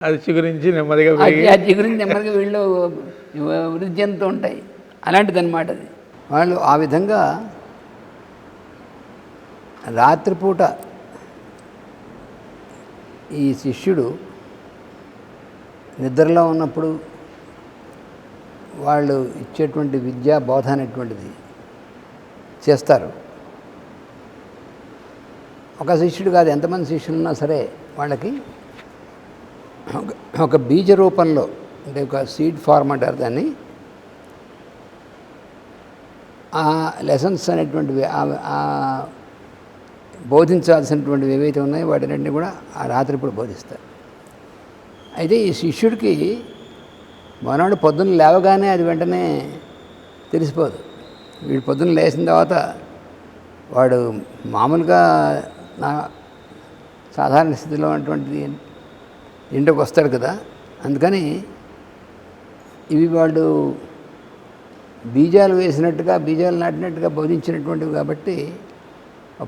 అది గురించి నెమ్మదిగా ఆ నెమ్మదిగా వీళ్ళు వృద్ధి చెందుతూ ఉంటాయి. అలాంటిది అనమాట అది. వాళ్ళు ఆ విధంగా రాత్రిపూట ఈ శిష్యుడు నిద్రలో ఉన్నప్పుడు వాళ్ళు ఇచ్చేటువంటి విద్యా బోధ అనేటువంటిది చేస్తారు. ఒక శిష్యుడు కాదు ఎంతమంది శిష్యులు ఉన్నా సరే వాళ్ళకి ఒక- ఒక బీజ రూపంలో అంటే ఒక సీడ్ ఫార్మ్ అంటారు దాన్ని. ఆ లెసన్స్ అనేటువంటివి ఆ బోధించాల్సినటువంటివి ఏవైతే ఉన్నాయో వాటినన్నీ కూడా ఆ రాత్రిపూట బోధిస్తారు. అయితే ఈ శిష్యుడికి మనవాడు పొద్దున్న లేవగానే అది వెంటనే తెలిసిపోదు. వీడు పొద్దున్న లేచిన తర్వాత వాడు మామూలుగా నా సాధారణ స్థితిలో ఉన్నటువంటిది ఇంటికి వస్తాడు కదా. అందుకని ఇవి వాళ్ళు బీజాలు వేసినట్టుగా బీజాలు నాటినట్టుగా బోధించినటువంటివి కాబట్టి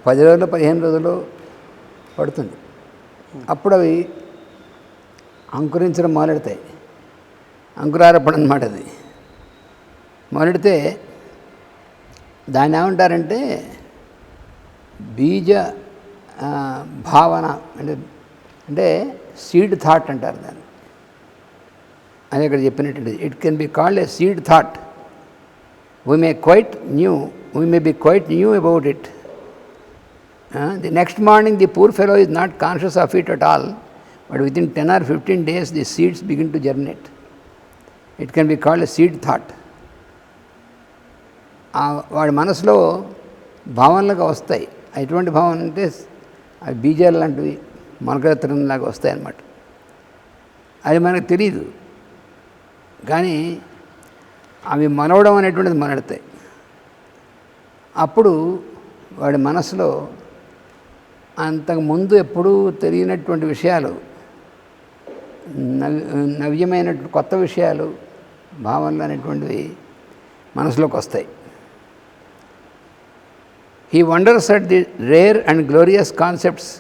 పది రోజులు పదిహేను రోజులు పడుతుంది. అప్పుడు అవి అంకురించడం మొదలెడతాయి. అంకురారోపణ అనమాట అది. మొదలెడితే దాన్ని ఏమంటారంటే బీజ భావన అంటే అంటే సీడ్ థాట్ అంటారు దాన్ని. అని ఇక్కడ చెప్పినట్టు it can be called a seed thought. We may quite new we may be quite new about it the next morning the poor fellow is not conscious of it at all but within ten or fifteen days the seeds begin to germinate it can be called a seed thought వాడి మనసులో భావనలుగా వస్తాయి. ఎటువంటి భావన అంటే అవి బీజాలు లాంటివి మొలకెత్తడంలాగా వస్తాయి అన్నమాట. అది మనకు తెలియదు కానీ అవి మనవడం అనేటువంటిది మనడతాయి అప్పుడు వాడి మనసులో అంతకు ముందు ఎప్పుడూ తెలియనటువంటి విషయాలు నవ్య నవ్యమైనటువంటి కొత్త విషయాలు భావనలు అనేటువంటివి మనసులోకి వస్తాయి. He wonders at the rare and glorious concepts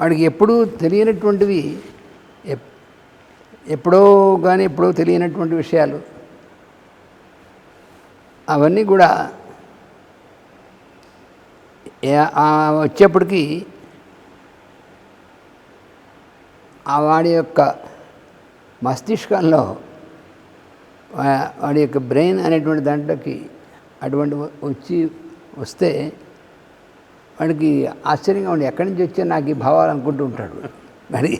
వాడికి ఎప్పుడూ తెలియనటువంటివి ఎప్పుడో కానీ ఎప్పుడో తెలియనటువంటి విషయాలు. అవన్నీ కూడా వచ్చేప్పటికీ ఆ వాడి యొక్క మస్తిష్కంలో వాడి యొక్క బ్రెయిన్ అనేటువంటి దాంట్లోకి అటువంటి వచ్చి వస్తే వాడికి ఆశ్చర్యంగా ఉండి ఎక్కడి నుంచి వచ్చే నాకు ఈ భావాలు అనుకుంటూ ఉంటాడు. మరి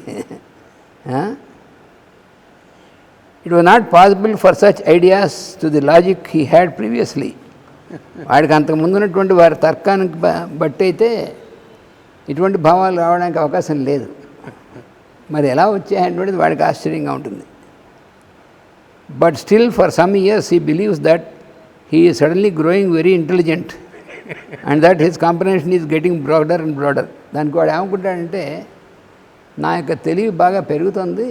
it was not possible for such ideas to the logic he had previously వాడికి అంతకు ముందున్నటువంటి వారి తర్కానికి బట్టి అయితే ఇటువంటి భావాలు రావడానికి అవకాశం లేదు. మరి ఎలా వచ్చాయనేటువంటిది వాడికి ఆశ్చర్యంగా ఉంటుంది. But still for some years he believes that he suddenly growing very intelligent and that his combination is getting broader and broader దానికి వాడు ఏమనుకుంటాడంటే నా యొక్క తెలివి బాగా పెరుగుతుంది.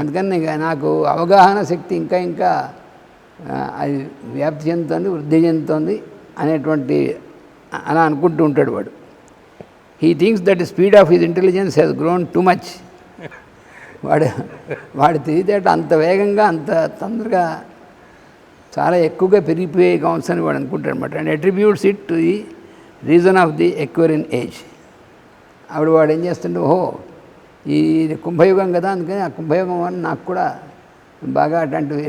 అందుకని నాకు అవగాహన శక్తి ఇంకా ఇంకా అది వ్యాప్తి చెందుతుంది వృద్ధి చెందుతుంది అనేటువంటి అలా అనుకుంటూ ఉంటాడు వాడు. He thinks that speed of his intelligence he's grown too much వాడు వాడు తెలివితేట అంత వేగంగా అంత తొందరగా చాలా ఎక్కువగా పెరిగిపోయే కావచ్చు అని వాడు అనుకుంటాడు అనమాట and attributes it to the reason of the Aquarian age ఆవిడ వాడు ఏం చేస్తుంటే ఓహో ఈ ఇది కుంభయుగం కదా అందుకని ఆ కుంభయుగం అని నాకు కూడా బాగా అట్లాంటివి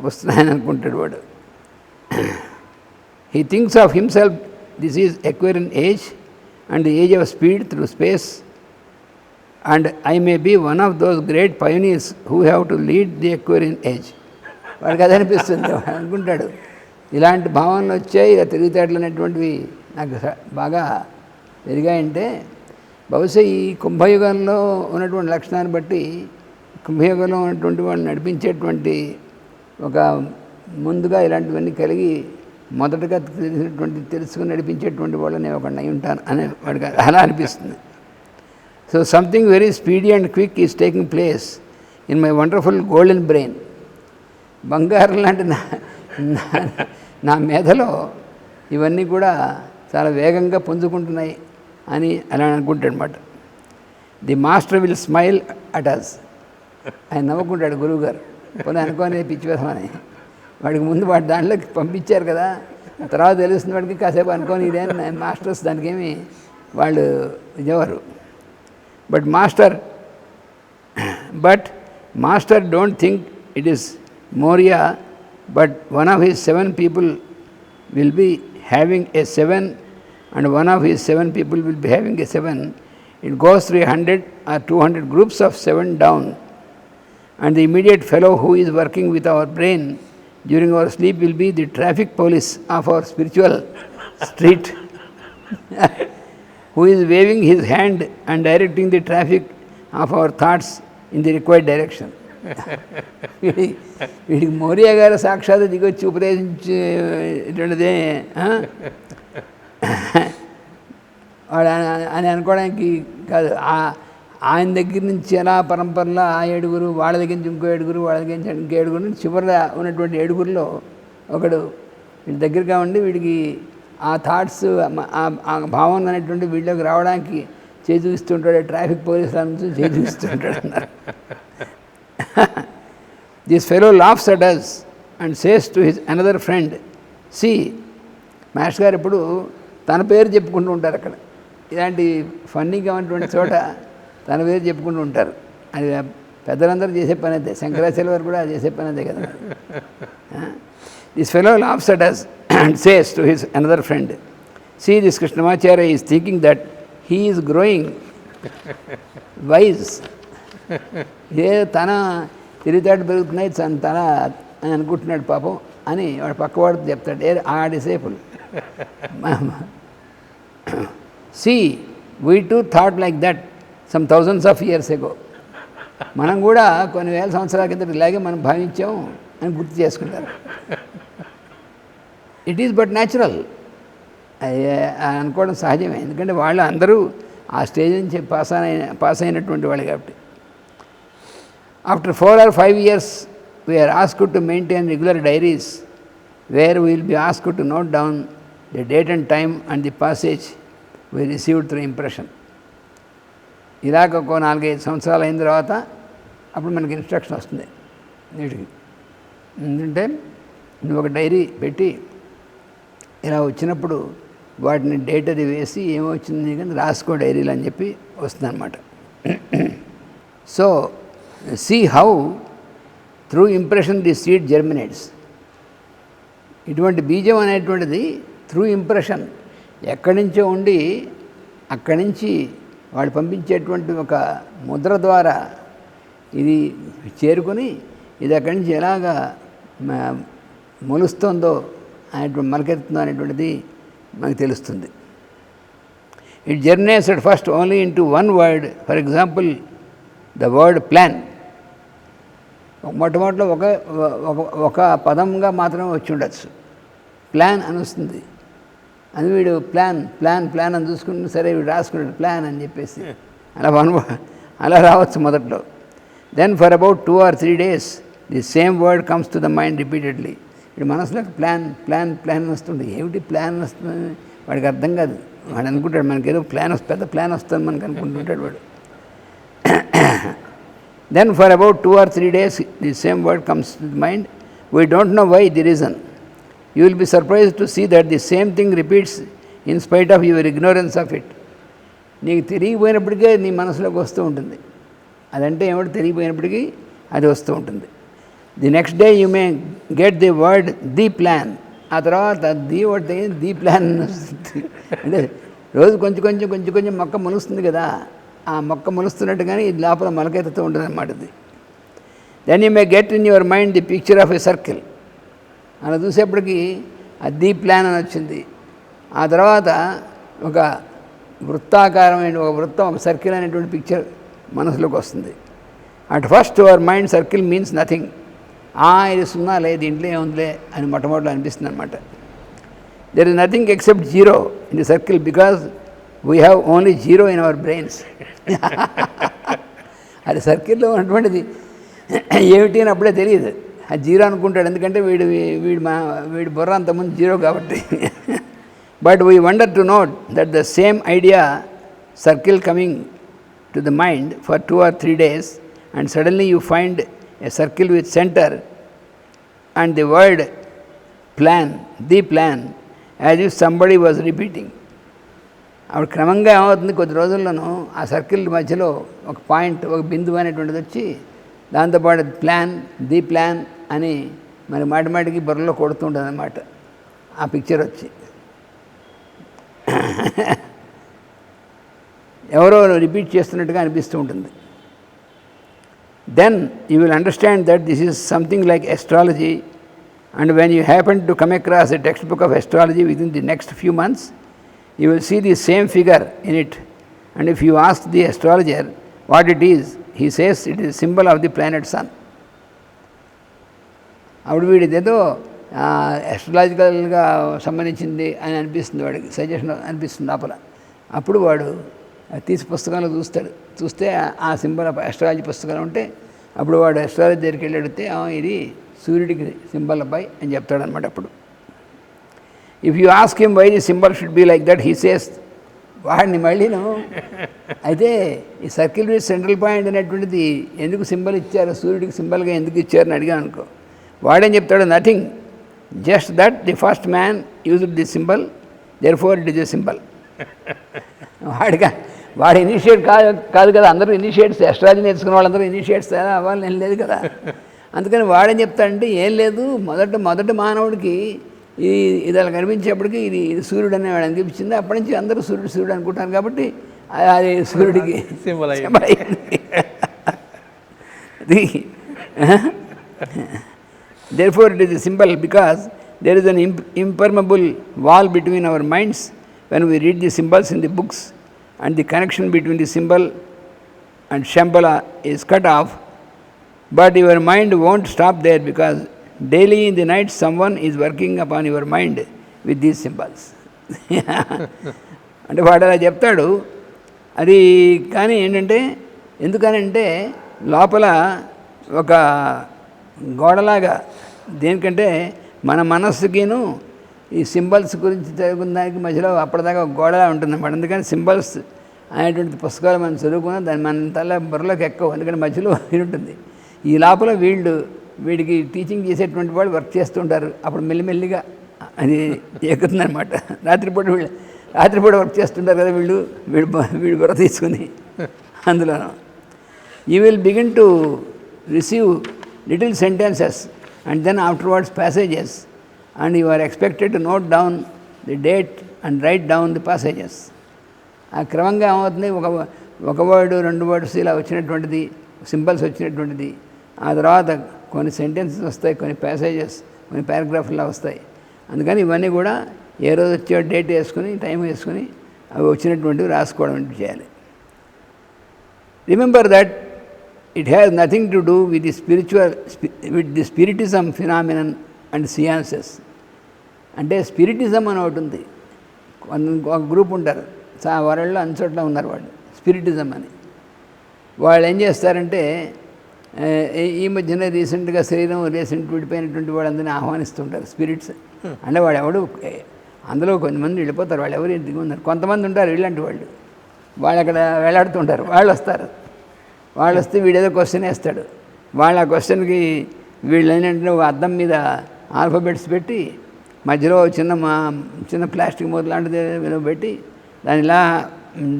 వస్తున్నాయని అనుకుంటాడు వాడు he thinks of himself this is Aquarian age and the age of speed through space and I may be one of those great pioneers who have to lead the Aquarian age వాడికి అది అనిపిస్తుంది. వాడు అనుకుంటాడు ఇలాంటి భావనలు వచ్చాయి ఇలా తెలివితేటలు అనేటువంటివి నాకు బాగా పెరిగాయంటే బహుశా ఈ కుంభయుగంలో ఉన్నటువంటి లక్షణాన్ని బట్టి కుంభయుగంలో ఉన్నటువంటి వాడిని నడిపించేటువంటి ఒక ముందుగా ఇలాంటివన్నీ కలిగి మొదటగా తెలిసినటువంటి తెలుసుకుని నడిపించేటువంటి వాళ్ళని ఒక అయి ఉంటాను అనే వాడికి అలా అనిపిస్తుంది. So something very speedy and quick is taking place in my wonderful golden brain బంగారం లాంటి నా నా- మేధలో ఇవన్నీ కూడా చాలా వేగంగా పుంజుకుంటున్నాయి అని అలా అనుకుంటాడనమాట the master will smile at us ఆయన నవ్వుకుంటాడు గురువుగారు. పోనీ అనుకోని పిచ్చి వాడికి ముందు వాడు దాంట్లోకి పంపించారు కదా. తర్వాత తెలుస్తుంది వాడికి కాసేపు అనుకోని ఇదే మాస్టర్స్ దానికి ఏమి వాళ్ళు ఇదేవారు. But master but master don't think it is moria but one of his seven people will be having a seven and one of his seven people will be having a seven it goes through a hundred or two hundred groups of seven down and the immediate fellow who is working with our brain during our sleep will be the traffic police of our spiritual street who is waving his hand and directing the traffic of our thoughts in the required direction. వీడి వీడికి మౌర్య గారు సాక్షాత్ దిగొచ్చి ఉపదేశించేటువంటిదే వాడు అని- అనుకోవడానికి కాదు. ఆ- ఆయన దగ్గర నుంచి ఎలా పరంపరలో ఆ ఏడుగురు వాళ్ళ దగ్గర నుంచి ఇంకో ఏడుగురు వాళ్ళ దగ్గర నుంచి ఇంకో ఏడుగురు చివరిలో ఉన్నటువంటి ఏడుగురిలో ఒకడు వీడి దగ్గరగా ఉండి వీడికి ఆ థాట్స్ ఆ భావన అనేటువంటి వీళ్ళకి రావడానికి చేయి చూస్తుంటాడు ట్రాఫిక్ పోలీసుల నుంచి చేయి చూస్తుంటాడు అన్నారు. This fellow laughs at us and says to his another friend see master గారు ఎప్పుడు తన పేరు చెప్పుకుంటూ ఉంటారు అక్కడ. ఇలాంటి ఫన్నీగా ఉన్నటువంటి చోట తన పేరు చెప్పుకుంటూ ఉంటారు. అది పెద్దలందరూ చేసే పని అదే శంకరాచార్య వారు కూడా చేసే పని అదే కదా this fellow laughs at us and says to his another friend see this Krishnamacharya is thinking that he is growing wise ఏ తన తిరిగితాడు పెరుగుతున్నాయి తన తన అని అనుకుంటున్నాడు పాపం అని వాడు పక్కవాడు చెప్తాడు. ఏ ఆ disciple see we too thought like that some thousands of years ago మనం కూడా కొన్ని వేల సంవత్సరాల కింద ఇలాగే మనం భావించాం అని గుర్తు చేసుకుంటారు. ఇట్ ఈజ్ బట్ న్యాచురల్ అనుకోవడం సహజమే. ఎందుకంటే వాళ్ళు అందరూ ఆ స్టేజ్ నుంచి పాస్ అయిన పాస్ అయినటువంటి వాళ్ళు కాబట్టి. After four or five years we are asked to maintain regular diaries where will be asked to note down the date and time and the passage we received through impression ఇలాగ ఒక నాలుగైదు సంవత్సరాలు అయిన తర్వాత అప్పుడు మనకి ఇన్స్ట్రక్షన్ వస్తుంది. నీటికి ఎందుకంటే నువ్వు ఒక డైరీ పెట్టి ఇలా వచ్చినప్పుడు వాటిని డేట్ అది వేసి ఏమొచ్చింది కానీ రాసుకో డైరీలు అని చెప్పి వస్తుందన్నమాట. So see how through impression the seed germinates ఇటువంటి బీజం అనేటువంటిది త్రూ ఇంప్రెషన్ ఎక్కడి నుంచో ఉండి అక్కడి నుంచి వాళ్ళు పంపించేటువంటి ఒక ముద్ర ద్వారా ఇది చేరుకొని ఇది అక్కడి నుంచి ఎలాగా మొలుస్తుందో అనేటువంటి మొలకెత్తుందో అనేటువంటిది మనకు తెలుస్తుంది. It germinates at first only into one word for example the word plan మొట్టమొదటిలో ఒక ఒక ఒక పదంగా మాత్రమే వచ్చి ఉండొచ్చు. ప్లాన్ అని వస్తుంది. అని వీడు ప్లాన్ ప్లాన్ ప్లాన్ అని చూసుకుంటే సరే వీడు రాసుకున్నాడు ప్లాన్ అని చెప్పేసి. అలా అలా రావచ్చు మొదట్లో. Then for about two or three days the same word comes to the mind repeatedly వీడు మనసులోకి ప్లాన్ ప్లాన్ ప్లాన్ వస్తుంది. ఏమిటి ప్లాన్ వస్తుంది? వాడికి అర్థం కాదు. వాడు అనుకుంటాడు మనకి ఏదో ప్లాన్ వస్తుంది పెద్ద ప్లాన్ వస్తుంది మనకు అనుకుంటుంటాడు వాడు. Then for about two or three days, the same word comes to mind. We don't know why the reason. You will be surprised to see that the same thing repeats in spite of your ignorance of it. నీకు తిరిగిపోయినప్పటికే నీ మనసులోకి వస్తూ ఉంటుంది అదంటే ఏమిటి తిరిగిపోయినప్పటికీ అది వస్తూ ఉంటుంది the next day you may get the word the plan ఆ తర్వాత ది వర్డ్ ది ప్లాన్ వస్తుంది అంటే రోజు కొంచెం కొంచెం కొంచెం కొంచెం మొక్క మొలుస్తుంది కదా ఆ మొక్క మొలుస్తున్నట్టుగానే ఇది లోపల మొలకెత్తుతూ ఉంటుంది అన్నమాట ఇది. Then you may get in your mind the picture of a circle అలా చూసేప్పటికి అది ప్లాన్ అని వచ్చింది. ఆ తర్వాత ఒక వృత్తాకారమైన ఒక వృత్తం ఒక సర్కిల్ అనేటువంటి పిక్చర్ మనసులోకి వస్తుంది. At first your mind circle means nothing ఆ ఇది సున్నా లే దీంట్లో ఏముందిలే అని మొట్టమొదటి అనిపిస్తుంది అనమాట there is nothing except zero in the circle because we have only zero in our brains అది సర్కిల్లో ఉన్నటువంటిది. ఏమిటి అని అప్పుడే తెలియదు. ఆ జీరో అనుకుంటాడు. ఎందుకంటే వీడు వీడు మా వీడి బుర్ర అంతకుముందు జీరో కాబట్టి. But we wonder to note that the same idea circle coming to the mind for two or three days and suddenly you find a circle with centre and the word plan the plan as if somebody was repeating అప్పుడు క్రమంగా ఏమవుతుంది? కొద్ది రోజుల్లోనూ ఆ circle మధ్యలో ఒక point ఒక బిందువు అనేటువంటిది వచ్చి దాంతోపాటు ప్లాన్ ది ప్లాన్ అని మరి మాటి మాటికి బుర్రలో కొడుతుంటుంది అన్నమాట ఆ పిక్చర్ వచ్చి. ఎవరో రిపీట్ చేస్తున్నట్టుగా అనిపిస్తూ ఉంటుంది. Then you will understand that this is something like astrology and when you happen to come across a textbook of astrology within the next few months you will see the same figure in it. And if you ask the astrologer what it is he says it is a symbol of the planet sun. అప్పుడు వీడిదేదో ఎస్ట్రలాజికల్గా సంబంధించింది అని అనిపిస్తుంది వాడికి suggestion అనిపిస్తుంది లోపల. అప్పుడు వాడు అది తీసి పుస్తకంలో చూస్తాడు. చూస్తే ఆ- ఆ సింబల్ ఎస్ట్రాలజీ పుస్తకాలు ఉంటే అప్పుడు వాడు ఎస్ట్రాలజీ దగ్గరికి వెళ్ళి అడిగితే "ఆ, ఇది సూర్యుడికి సింబల్ అబ్బాయి అని చెప్తాడు అనమాట అప్పుడు. If you ask him why the symbol should be like that he says వాడిని మళ్ళీను అయితే ఈ సర్కిల్ మీద సెంట్రల్ పాయింట్ అనేటువంటిది ఎందుకు సింబల్ ఇచ్చారు? సూర్యుడికి సింబల్గా ఎందుకు ఇచ్చారని అడిగాను అనుకో. వాడేం చెప్తాడు nothing just that the first man use the symbol therefore it is a symbol వాడిగా వాడు ఇనిషియేట్ కాదు కాదు కదా అందరూ ఇనిషియేట్స్ ఎస్ట్రాలజీ నేర్చుకున్న వాళ్ళందరూ ఇనిషియేట్స్ అవ్వాలని ఏం లేదు కదా. అందుకని వాడేం చెప్తాడంటే ఏం లేదు మొదట మొదటి మానవుడికి ఇది ఇది అలా కనిపించేపటికి ఇది సూర్యుడు అనే వాడు అనిపించింది. అప్పటి నుంచి అందరూ సూర్యుడు సూర్యుడు అనుకుంటాను కాబట్టి అది సూర్యుడికి సింబల్ అయ్యింది. Therefore it is symbol because there is an impermeable wall between our minds when we read the symbols in the books and the connection between the symbol and Shambhala is cut off but your mind won't stop there because daily stop there because daily in the night someone is working upon your mind with these symbols. అంటే వాడు అలా చెప్తాడు. అది కానీ ఏంటంటే ఎందుకనంటే లోపల ఒక గోడలాగా దేనికంటే మన మనస్సుకిను ఈ సింబల్స్ గురించి చదువుకున్న దానికి మధ్యలో అప్పటిదాకా ఒక గోడలా ఉంటుంది అన్నమాట అందుకని సింబల్స్ అనేటువంటి పుస్తకాలు మనం చదువుకున్నా దాన్ని మన తల బుర్రలోకి ఎక్కువ. ఎందుకంటే మధ్యలో ఉంటుంది ఈ లోపల వీళ్ళు వీడికి టీచింగ్ చేసేటువంటి వాళ్ళు వర్క్ చేస్తుంటారు. అప్పుడు మెల్లిమెల్లిగా అది ఎక్కుతుందనమాట రాత్రిపూట వీళ్ళు రాత్రిపూట వర్క్ చేస్తుంటారు కదా వీళ్ళు వీడు వీడు బుర్ర తీసుకుని అందులోనూ you will begin to receive little sentences and then afterwards passages and you are expected to note down the date and write down the passages ఆ క్రమంగా ఏమవుతుంది? ఒక ఒక వర్డ్ రెండు వర్డ్స్ ఇలా వచ్చినటువంటిది సింబల్స్ వచ్చినటువంటిది. ఆ తర్వాత కొన్ని సెంటెన్సెస్ వస్తాయి కొన్ని ప్యాసేజెస్ కొన్ని పారాగ్రాఫ్లా వస్తాయి. అందుకని ఇవన్నీ కూడా ఏ రోజు వచ్చే డేట్ వేసుకుని టైం వేసుకుని అవి వచ్చినటువంటివి రాసుకోవడం వంటివి చేయాలి. Remember that it has nothing to do with the spiritual with the spiritism phenomenon and seances అంటే స్పిరిటిజం అని ఒకటి ఉంది. ఒక గ్రూప్ ఉంటారు. చా వరల్డ్లో అన్ని చోట్ల ఉన్నారు వాళ్ళు. స్పిరిటిజం అని. వాళ్ళు ఏం చేస్తారంటే ఈ- మధ్యన రీసెంట్గా శరీరం రీసెంట్ విడిపోయినటువంటి వాళ్ళందరినీ ఆహ్వానిస్తుంటారు స్పిరిట్స్. అంటే వాడు ఎవడు అందులో కొంతమంది వెళ్ళిపోతారు వాళ్ళు ఎవరు దిగి ఉన్నారు కొంతమంది ఉంటారు ఇలాంటి వాళ్ళు. వాళ్ళు అక్కడ వేలాడుతుంటారు వాళ్ళు వస్తారు. వాళ్ళు వస్తే వీడేదో క్వశ్చన్ వేస్తాడు. వాళ్ళ ఆ క్వశ్చన్కి వీళ్ళు ఏంటంటే ఒక అద్దం మీద ఆల్ఫాబెట్స్ పెట్టి మధ్యలో చిన్న మా చిన్న ప్లాస్టిక్ మూత లాంటిది పెట్టి దాని ఇలా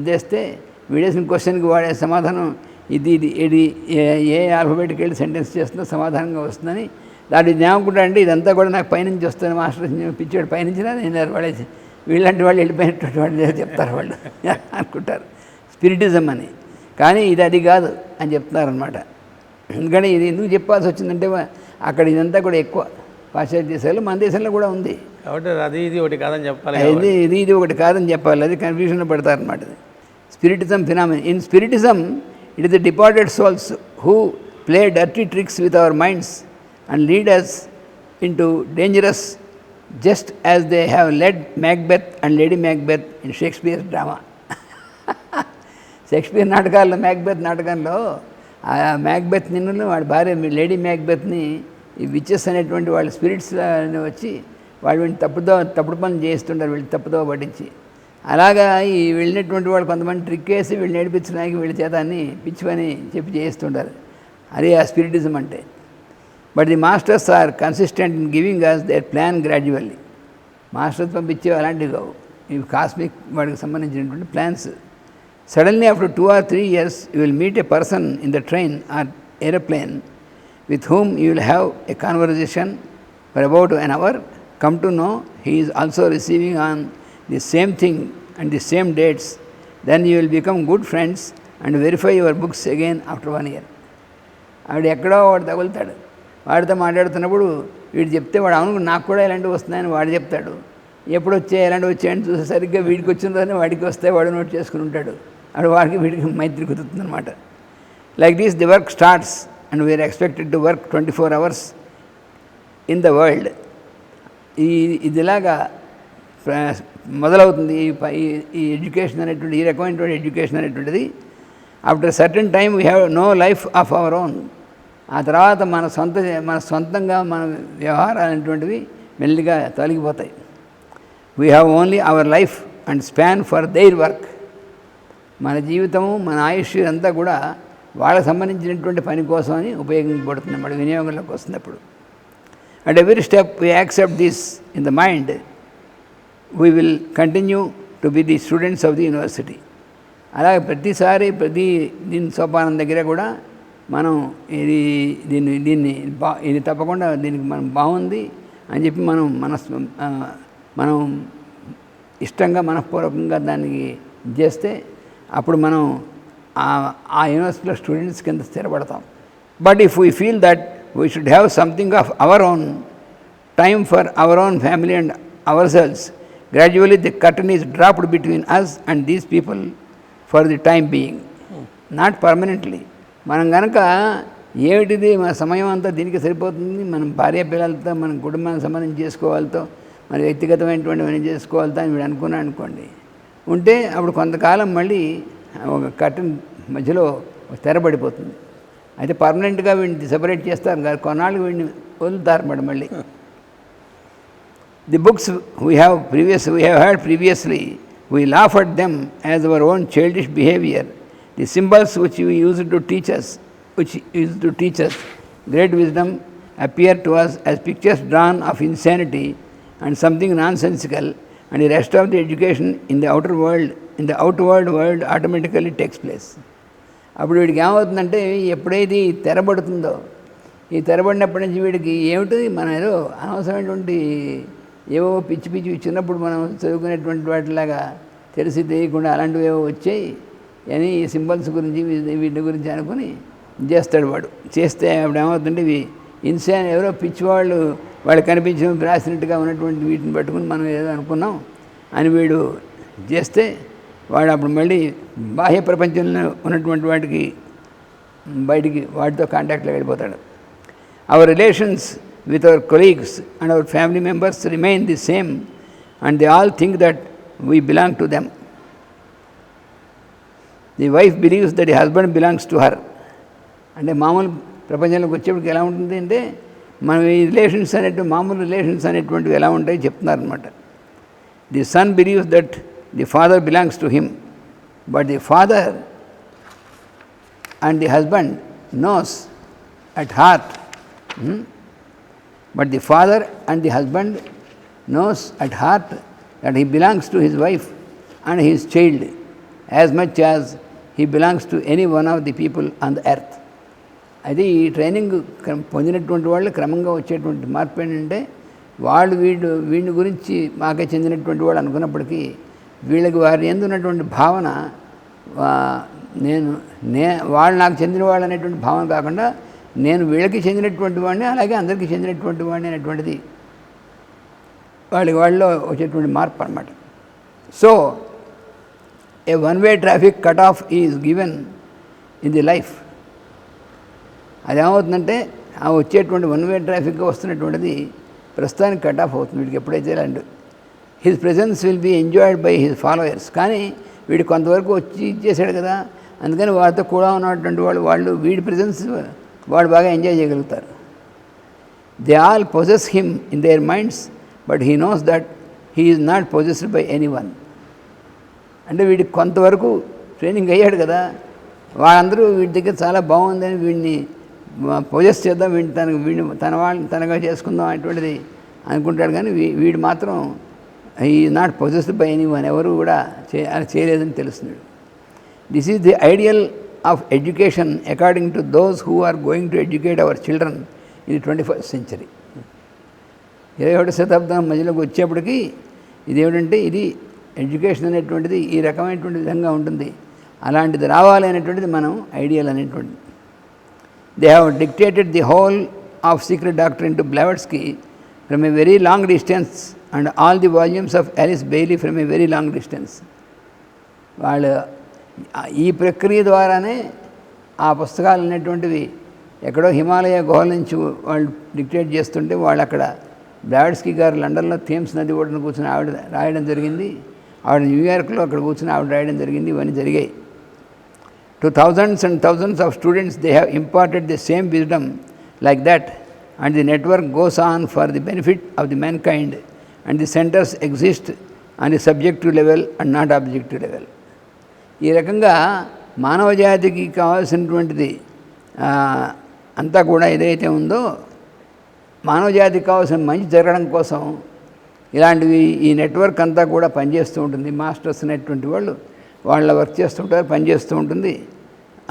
చేస్తే వీడేసిన క్వశ్చన్కి వాడే సమాధానం ఇది ఇది ఇది ఏ- ఏ ఆల్ఫాబెట్కి వెళ్ళి సెంటెన్స్ చేస్తుందో సమాధానంగా వస్తుందని దాన్ని ఏమనుకుంటా అంటే ఇదంతా కూడా నాకు పైనుంచి వస్తుంది. మాస్టర్ పిచ్చాడు పైనుంచి నేను వాడేసి వీళ్ళంటి వాళ్ళు వెళ్ళిపోయినటువంటి వాళ్ళు చెప్తారు వాళ్ళు అనుకుంటారు. స్పిరిటిజం అని. కానీ ఇది అది కాదు అని చెప్తున్నారనమాట ఎందుకంటే ఇది ఎందుకు చెప్పాల్సి వచ్చిందంటే అక్కడ ఇదంతా కూడా ఎక్కువ పాశ్చాత్య దేశాల్లో మన దేశంలో కూడా ఉంది. కాబట్టి అది ఇది ఒకటి కాదని చెప్పాలి ఇది ఇది ఇది ఒకటి కాదని చెప్పాలి. అది కన్ఫ్యూజన్లో పడతారనమాట spiritism phenomenon in spiritism it is the departed souls who play dirty tricks with our minds and lead us into dangerous just as they have led Macbeth and Lady Macbeth in Shakespeare drama Shakespeare నాటకాల్లో Macbeth నాటకంలో ఆ Macbeth నిన్ను వాడి భార్య మీ lady మ్యాక్బెత్ని ఈ witches అనేటువంటి వాళ్ళ స్పిరిట్స్ వచ్చి వాళ్ళు వీళ్ళని తప్పుదో తప్పుడు పనులు చేస్తుంటారు వీళ్ళు తప్పుదో పట్టించి అలాగా ఈ వెళ్ళినటువంటి వాళ్ళు కొంతమంది ట్రిక్ వేసి వీళ్ళు నేర్పించడానికి వీళ్ళ చేత అని పిచ్చి పని చెప్పి చేయిస్తుంటారు. అదే ఆ స్పిరిటిజం అంటే. But the masters are consistent in giving us their plan gradually masters పంపించేవి అలాంటివి కావు. ఇవి కాస్మిక్ వాడికి సంబంధించినటువంటి plans suddenly after two or three years you will meet a person in the train or aeroplane with whom you will have a conversation for about an hour come to know he is also receiving on the same thing and the same dates, then you will become good friends and verify your books again after one year. ఆవిడ ఎక్కడో వాడు తగులుతాడు. వాడితో మాట్లాడుతున్నప్పుడు వీడు చెప్తే వాడు అవును నాకు కూడా ఇలాంటివి వస్తున్నాయని వాడు చెప్తాడు. ఎప్పుడు వచ్చాయి ఎలాంటివి వచ్చాయని చూసే సరిగ్గా వీడికి వచ్చిన రోజున వాడికి వస్తే వాడు నోట్ చేసుకుని ఉంటాడు. వాడు వాడికి వీడికి మైత్రి కుదురుతుంది అనమాట like these the work starts and we're expected to work twenty four hours in the world ఈ ఇదిలాగా ప్ర- మొదలవుతుంది ఈ ఈ- ఈ ఎడ్యుకేషన్ అనేటువంటి ఈ రకమైనటువంటి ఎడ్యుకేషన్ అనేటువంటిది. After certain time we have no life of our own ఆ తర్వాత మన సొంత మన సొంతంగా మన వ్యవహారాలు అనేటువంటివి మెల్లిగా తొలగిపోతాయి. We have only our life and span for their work మన జీవితము మన ఆయుష్ అంతా కూడా వాళ్ళకి సంబంధించినటువంటి పని కోసమని ఉపయోగించబడుతుంది అన్నమాట వినియోగంలోకి వస్తున్నప్పుడు. At every step we accept this in the mind we will continue to be the students of the university అలాగే ప్రతిసారి ప్రతి దీని సోపానం దగ్గర కూడా మనం ఇది దీన్ని దీన్ని బా ఇది తప్పకుండా దీనికి మనం బాగుంది అని చెప్పి మనం మన మనం ఇష్టంగా మనఃపూర్వకంగా దానికి చేస్తే అప్పుడు మనం ఆ- ఆ యూనివర్సిటీలో స్టూడెంట్స్ కింద స్థిరపడతాం but if we feel that we should have something of our own time for our own family and ourselves. Gradually, the curtain is dropped between us and these people for the time being not permanently మనం కనుక ఏమిటిది మన సమయం అంతా దీనికి సరిపోతుంది? మనం భార్య పిల్లలతో మన కుటుంబానికి సంబంధించి చేసుకోవాలతో మన వ్యక్తిగతమైనటువంటివన్నీ చేసుకోవాలతో అని వీడు అనుకున్నాడు అనుకోండి. ఉంటే అప్పుడు కొంతకాలం మళ్ళీ ఒక కర్టన్ మధ్యలో తెరబడిపోతుంది. అయితే పర్మనెంట్గా వీడిని సెపరేట్ చేస్తారు. కానీ కొన్నాళ్ళు వీడిని వదులుతారు మేడం మళ్ళీ. The books we have previous we have heard previously, we laugh at them as our own childish behavior. The symbols which we used to teach us, which used to teach us great wisdom, appear to us as pictures drawn of insanity and something nonsensical, and the rest of the education in the outer world, in the outward world, automatically takes place. అప్పుడు వీడికి ఏమవుతుందంటే ఎప్పుడైతే ఈ తెరబడుతుందో ఈ తెరబడినప్పటి నుంచి వీడికి ఏమిటి మనం ఏదో అనవసరమైనటువంటి ఏవో పిచ్చి పిచ్చి చిన్నప్పుడు మనం చదువుకునేటువంటి వాటిలాగా తెలిసి తెలియకుండా అలాంటివి ఏవో వచ్చాయి అని ఈ సింబల్స్ గురించి వీటి గురించి అనుకుని చేస్తాడు వాడు. చేస్తే అప్పుడు ఏమవుతుంటే ఇవి ఇన్సాన్ ఎవరో పిచ్చివాళ్ళు వాళ్ళు కనిపించిన రాసినట్టుగా ఉన్నటువంటి వీటిని పట్టుకుని మనం ఏదో అనుకున్నాం అని వీడు చేస్తే వాడు అప్పుడు మళ్ళీ బాహ్య ప్రపంచంలో ఉన్నటువంటి వాటికి బయటికి వాటితో కాంటాక్ట్లో వెళ్ళిపోతాడు. Our relations with our colleagues and our family members remain the same, and they all think that we belong to them. The wife believes that ఈ హస్బెండ్ బిలాంగ్స్ టు హర్ అంటే మామూలు ప్రపంచంలోకి వచ్చేప్పటికి ఎలా ఉంటుంది అంటే మన ఈ రిలేషన్స్ అనేటువంటి మామూలు రిలేషన్స్ అనేటువంటివి ఎలా ఉంటాయి చెప్తున్నారనమాట the son believes that the father belongs to him but the father and the husband knows at heart? but the father and the husband knows at heart that he belongs to his wife and his child as much as he belongs to any one of the people on the earth అది ఈ training క్రమ- పొందినటువంటి వాళ్ళు క్రమంగా వచ్చేటువంటి మార్పు ఏంటంటే వాళ్ళు వీడు వీడిని గురించి మాకే చెందినటువంటి వాళ్ళు అనుకున్నప్పటికీ వీళ్ళకి వారి ఎందు ఉన్నటువంటి భావన వా- నేను నే వాళ్ళు నాకు చెందిన వాళ్ళు అనేటువంటి భావన కాకుండా నేను వీళ్ళకి చెందినటువంటి వాడిని అలాగే అందరికీ చెందినటువంటి వాడిని అనేటువంటిది వాళ్ళకి వాళ్ళలో వచ్చేటువంటి మార్పు అనమాట so a one way traffic cut off is given in the life. అది ఏమవుతుందంటే ఆ వచ్చేటువంటి వన్ వే ట్రాఫిక్ వస్తున్నటువంటిది ప్రస్తుతానికి కట్ ఆఫ్ అవుతుంది. వీడికి ఎప్పుడైతే land his presence will be enjoyed by his followers. కానీ వీడు కొంతవరకు వచ్చి ఇచ్చేసాడు కదా అందుకని వారితో కూడా ఉన్నటువంటి వాళ్ళు వాళ్ళు వీడి ప్రెజెన్స్ వాడు బాగా ఎంజాయ్ చేయగలుగుతారు. They all possess him in their minds but he knows that he is not possessed by anyone అంటే వీడికి కొంతవరకు ట్రైనింగ్ అయ్యాడు కదా. వాళ్ళందరూ వీడి దగ్గర చాలా బాగుందని వీడిని పొజెస్ చేద్దాం వీడిని తనకు వీడిని తన వాళ్ళని తనగా చేసుకుందాం అటువంటిది అనుకుంటాడు కానీ వీ వీడు మాత్రం ఈ not possessed by anyone ఎవరు కూడా చే చేయలేదని తెలుస్తున్నాడు. This is the ideal of education according to those who are going to educate our children in twenty first century. ఇరవై ఒకటి శతాబ్దం మధ్యలోకి వచ్చేప్పటికి ఇదేమిటంటే ఇది ఎడ్యుకేషన్ అనేటువంటిది ఈ రకమైనటువంటి విధంగా ఉంటుంది. అలాంటిది రావాలి అనేటువంటిది మనం ఐడియల్ అనేటువంటిది. They have dictated the whole of Secret Doctrine into Blavatsky from a very long distance and all the volumes of Alice Bailey from a very long distance వాళ్ళు ఈ ప్రక్రియ ద్వారానే ఆ పుస్తకాలు అనేటువంటివి ఎక్కడో హిమాలయ గుహల నుంచి వాళ్ళు డిక్టేట్ చేస్తుంటే వాళ్ళు అక్కడ బ్లాడ్స్కి గారు లండన్లో థేమ్స్ నది ఒడ్డున కూర్చొని ఆవిడ రాయడం జరిగింది. ఆవిడ న్యూయార్క్లో అక్కడ కూర్చొని ఆవిడ రాయడం జరిగింది. ఇవన్నీ జరిగాయి. To thousands and thousands of students they have imparted the same wisdom like that and the network goes on for the benefit of the mankind and the centres exist on the subjective level and not objective level ఈ రకంగా మానవ జాతికి కావాల్సినటువంటిది అంతా కూడా ఏదైతే ఉందో మానవ జాతికి కావాల్సిన మంచి జరగడం కోసం ఇలాంటివి ఈ నెట్వర్క్ అంతా కూడా పనిచేస్తూ ఉంటుంది. మాస్టర్స్ అనేటువంటి వాళ్ళు వాళ్ళ వర్క్ చేస్తుంటారు పనిచేస్తూ ఉంటుంది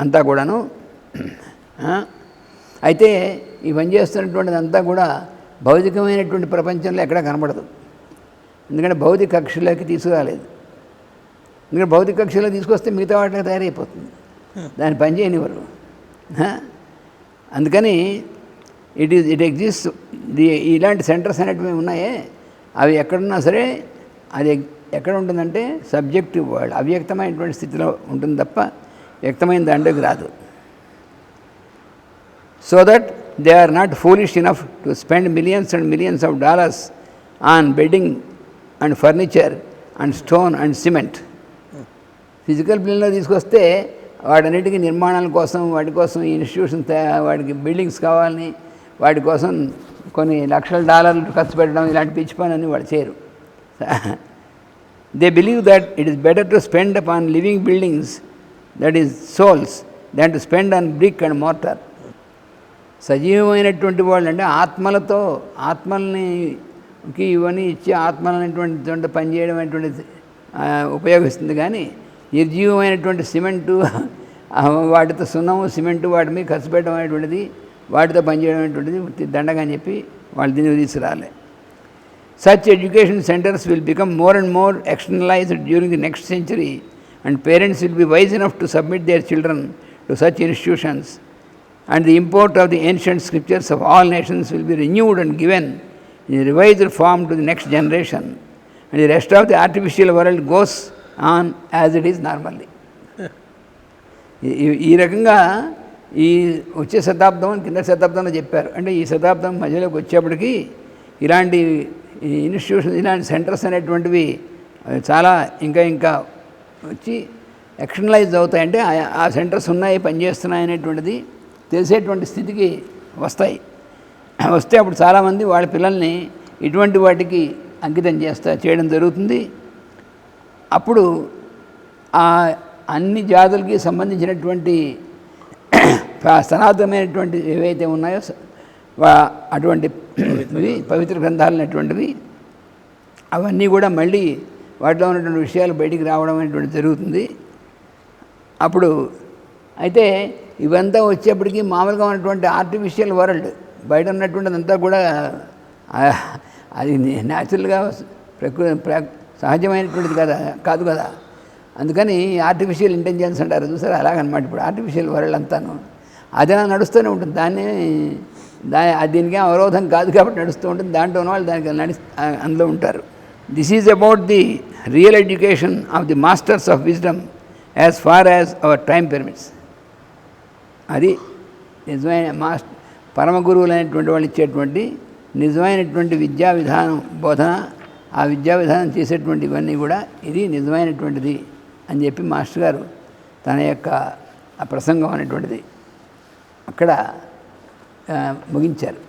అంతా కూడాను. అయితే ఈ పనిచేస్తున్నటువంటిది అంతా కూడా భౌతికమైనటువంటి ప్రపంచంలో ఎక్కడా కనబడదు. ఎందుకంటే భౌతిక కక్షలోకి తీసుకురాలేదు. ఎందుకంటే భౌతిక కక్షలో తీసుకొస్తే మిగతా వాటికి తయారైపోతుంది. దాన్ని పని చేయనివ్వరు. అందుకని it is it exist the ఇలాంటి సెంటర్స్ అనేటివి ఉన్నాయే. అవి ఎక్కడున్నా సరే అది ఎక్కడ ఉంటుందంటే సబ్జెక్టివ్ వరల్డ్ అవ్యక్తమైనటువంటి స్థితిలో ఉంటుంది తప్ప వ్యక్తమైన దాంట్లోకి రాదు. So that they are not foolish enough to spend millions and millions of dollars on bedding and furniture and stone and cement physical ప్లేన్లో తీసుకొస్తే వాటన్నిటికీ నిర్మాణాల కోసం వాటి కోసం ఇన్స్టిట్యూషన్ వాడికి వాటికి బిల్డింగ్స్ కావాలని వాటి కోసం కొన్ని లక్షల డాలర్లు ఖర్చు పెట్టడం ఇలాంటి పిచ్చి పనులన్నీ వాడు చేయరు. They believe that it is better to spend upon living buildings that is souls than to spend on brick and mortar సజీవమైనటువంటి వాళ్ళు అంటే ఆత్మలతో ఆత్మల్నికి ఇవన్నీ ఇచ్చి ఆత్మలనేటువంటి పనిచేయడం అనేటువంటి ఉపయోగిస్తుంది కానీ నిర్జీవమైనటువంటి సిమెంటు ఆ, వాటితో సున్నము సిమెంటు వాటి మీద ఖర్చు పెట్టడం అనేటువంటిది వాటితో పనిచేయడం అనేటువంటిది దండగా అని చెప్పి వాళ్ళు దీన్ని తీసుకురాలే Such education centers will become more and more externalized during the next century, and parents will be wise enough to submit their children to such institutions. And the import of the ancient scriptures of all nations will be renewed and given in a revised form to the next generation. And the rest of the artificial world on as it is normally ఈ- రకంగా ఈ వచ్చే శతాబ్దం అని కింద శతాబ్దంలో చెప్పారు. అంటే ఈ శతాబ్దం మధ్యలోకి వచ్చేప్పటికి ఇలాంటి ఇన్స్టిట్యూషన్స్ ఇన్స్టిట్యూషన్ ఇలాంటి సెంటర్స్ అనేటువంటివి చాలా ఇంకా ఇంకా వచ్చి ఎక్స్టర్నలైజ్ అవుతాయంటే ఆ- ఆ సెంటర్స్ ఉన్నాయి పనిచేస్తున్నాయి అనేటువంటిది తెలిసేటువంటి స్థితికి వస్తాయి. వస్తే అప్పుడు చాలామంది వాళ్ళ పిల్లల్ని ఇటువంటి వాటికి అంకితం చేస్తా చేయడం జరుగుతుంది. అప్పుడు ఆ అన్ని జాతులకి సంబంధించినటువంటి సనాతనమైనటువంటి ఏవైతే ఉన్నాయో అటువంటి పవిత్ర గ్రంథాలు అనేటువంటివి అవన్నీ కూడా మళ్ళీ వాటిలో ఉన్నటువంటి విషయాలు బయటికి రావడం అనేటువంటి జరుగుతుంది. అప్పుడు అయితే ఇవంతా వచ్చేప్పటికీ మామూలుగా ఉన్నటువంటి ఆర్టిఫిషియల్ వరల్డ్ బయట ఉన్నటువంటిదంతా కూడా అది న్యాచురల్గా ప్రకృతి ప్ర సహజమైనటువంటిది కదా కాదు కదా. అందుకని ఆర్టిఫిషియల్ ఇంటెలిజెన్స్ అంటారు చూసారా? అలాగనమాట ఇప్పుడు ఆర్టిఫిషియల్ వరల్డ్ అంతాను. అది అలా నడుస్తూనే ఉంటుంది. దాన్ని దా దీనికి అవరోధం కాదు కాబట్టి నడుస్తూ ఉంటుంది. దాంట్లో ఉన్న వాళ్ళు దానికి నడి అందులో ఉంటారు. This is about the real education of the masters of wisdom as far as our time permits అది నిజమైన మాస్ పరమ గురువులు అనేటువంటి వాళ్ళు ఇచ్చేటువంటి నిజమైనటువంటి విద్యా విధానం బోధన ఆ విద్యా విధానం చేసేటువంటి ఇవన్నీ కూడా ఇది నిజమైనటువంటిది అని చెప్పి మాస్టర్ గారు తన యొక్క ప్రసంగం అనేటువంటిది అక్కడ ముగించారు.